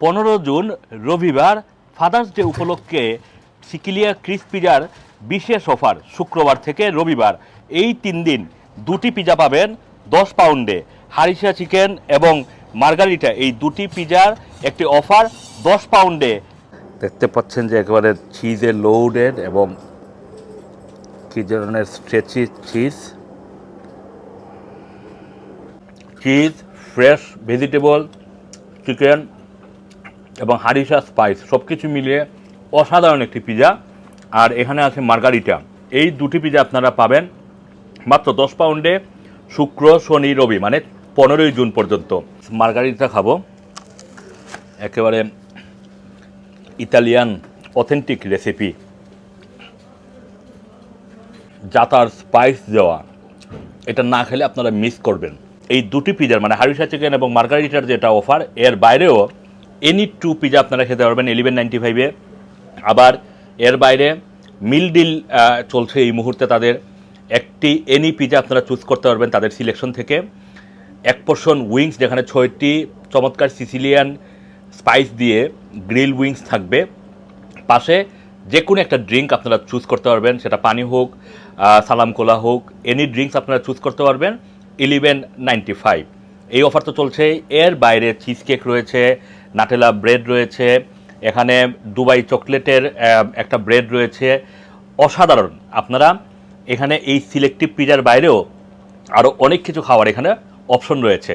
পনেরো জুন রবিবার father's day উপলক্ষে সিকিলিয়া ক্রিস পিজার বিশেষ অফার শুক্রবার থেকে রবিবার। এই তিন দিন দুটি পিজা পাবেন দশ পাউন্ডে। হারিসা চিকেন এবং মার্গারিটা, এই দুটি পিজার একটি অফার দশ পাউন্ডে। দেখতে পাচ্ছেন যে একেবারে চিজে লোডেড এবং কী ধরনের stretchy cheese cheese fresh vegetable chicken এবং হারিসা স্পাইস সব কিছু মিলিয়ে অসাধারণ একটি পিজা। আর এখানে আছে মার্গারিটা। এই দুটি পিজা আপনারা পাবেন মাত্র দশ পাউন্ডে শুক্র, শনি, রবি মানে পনেরোই জুন পর্যন্ত। মার্গারিটা খাব। একেবারে Italian authentic recipe. Zaatar spice দেওয়া। এটা না খেলে আপনারা মিস করবেন। এই দুটি পিজার মানে হারিসা চিকেন এবং মার্গারিটার যেটা অফার, এর বাইরেও এনি টু পিজা আপনারা খেতে পারবেন ইলেভেন নাইনটি ফাইভে আবার এর বাইরে মিল ডিল চলছে এই মুহূর্তে তাদের। একটি এনি পিজা আপনারা চুজ করতে পারবেন তাদের সিলেকশন থেকে। এক পোর্শন উইংস যেখানে ছয়টি চমৎকার সিসিলিয়ান স্পাইস দিয়ে গ্রিল উইংস থাকবে। পাশে যে কোনো একটা ড্রিঙ্ক আপনারা চুজ করতে পারবেন, সেটা পানি হোক সালাম কোলা হোক এনি ড্রিঙ্কস আপনারা চুজ করতে পারবেন ইলেভেন নাইনটি ফাইভ এই অফার তো চলছে। এর বাইরে চিজ কেক রয়েছে নাটেলা ব্রেড রয়েছে, এখানে দুবাই চকলেটের একটা ব্রেড রয়েছে। অসাধারণ। আপনারা এখানে এই সিলেক্টিভ পিজার বাইরেও আরও অনেক কিছু খাওয়ার এখানে অপশন রয়েছে।